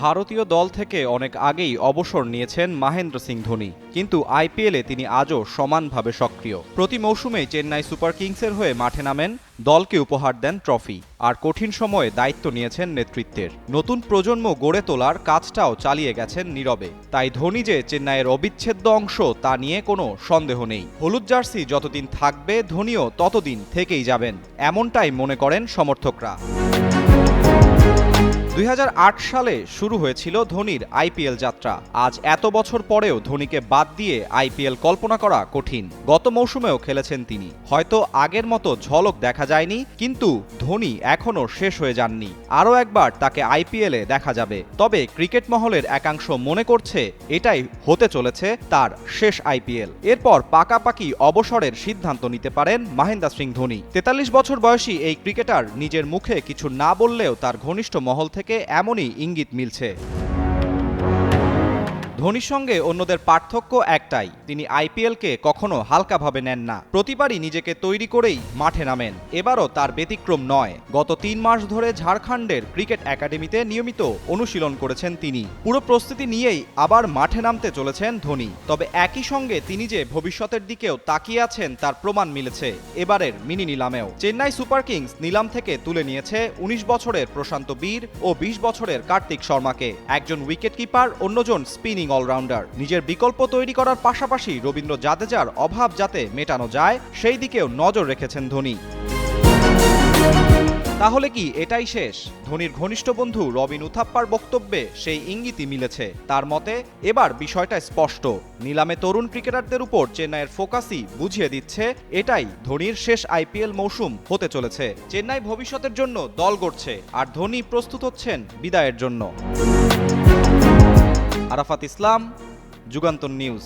ভারতীয় দল থেকে অনেক আগেই অবসর নিয়েছেন মাহেন্দ্র সিং ধোনি। কিন্তু আইপিএলে তিনি আজও সমানভাবে সক্রিয়। প্রতি মৌসুমেই চেন্নাই সুপার কিংসের হয়ে মাঠে নামেন, দলকে উপহার দেন ট্রফি। আর কঠিন সময়ে দায়িত্ব নিয়েছেন নেতৃত্বের। নতুন প্রজন্ম গড়ে তোলার কাজটাও চালিয়ে গেছেন নীরবে। তাই ধোনি যে চেন্নাইয়ের অবিচ্ছেদ্য অংশ, তা নিয়ে কোনো সন্দেহ নেই। হলুদ জার্সি যতদিন থাকবে, ধোনিও ততদিন থেকেই যাবেন, এমনটাই মনে করেন সমর্থকরা। দুই হাজার আট সালে শুরু হয়েছিল ধোনির আইপিএল যাত্রা। আজ এত বছর পরেও ধোনিকে বাদ দিয়ে আইপিএল কল্পনা করা কঠিন। গত মৌসুমেও খেলেছেন তিনি। হয়তো আগের মতো ঝলক দেখা যায়নি, কিন্তু ধোনি এখনও শেষ হয়ে যাননি। আরও একবার তাকে আইপিএলে দেখা যাবে। তবে ক্রিকেট মহলের একাংশ মনে করছে এটাই হতে চলেছে তার শেষ আইপিএল এরপর পাকাপাকি অবসরের সিদ্ধান্ত নিতে পারেন মাহেন্দ্র সিং ধোনি। তেতাল্লিশ বছর বয়সী এই ক্রিকেটার নিজের মুখে কিছু না বললেও তার ঘনিষ্ঠ মহল থেকে এমনই ইঙ্গিত মিলছে। ধোনির সঙ্গে অন্যদের পার্থক্য একটাই, তিনি আইপিএলকে কখনো হালকাভাবে নেন না। প্রতিবারই নিজেকে তৈরি করেই মাঠে নামেন। এবারও তার ব্যতিক্রম নয়। গত তিন মাস ধরে ঝাড়খণ্ডের ক্রিকেট একাডেমিতে নিয়মিত অনুশীলন করেছেন তিনি। পুরো প্রস্তুতি নিয়েই আবার মাঠে নামতে চলেছেন ধোনি। তবে একই সঙ্গে তিনি যে ভবিষ্যতের দিকেও তাকিয়ে আছেন, তার প্রমাণ মিলেছে এবারের মিনি নিলামেও। চেন্নাই সুপার কিংস নিলাম থেকে তুলে নিয়েছে উনিশ বছরের প্রশান্ত বীর ও বিশ বছরের কার্তিক শর্মাকে। একজন উইকেট কিপার অন্যজন স্পিনিং অলরাউন্ডার। নিজের বিকল্প তৈরি করার পাশাপাশি রবীন্দ্র জাদেজার অভাব যাতে মেটানো যায়, সেই দিকেও নজর রেখেছেন ধোনি। তাহলে কি এটাই শেষ? ধোনির ঘনিষ্ঠ বন্ধু রবিন উথাপ্পার বক্তব্যে সেই ইঙ্গিতই মিলেছে। তার মতে, এবার বিষয়টা স্পষ্ট। নিলামে তরুণ ক্রিকেটারদের উপর চেন্নাইয়ের ফোকাসই বুঝিয়ে দিচ্ছে, এটাই ধোনির শেষ আইপিএল মৌসুম হতে চলেছে। চেন্নাই ভবিষ্যতের জন্য দল গড়ছে, আর ধোনি প্রস্তুত হচ্ছেন বিদায়ের জন্য। আরাফাত ইসলাম যুগান্তর নিউজ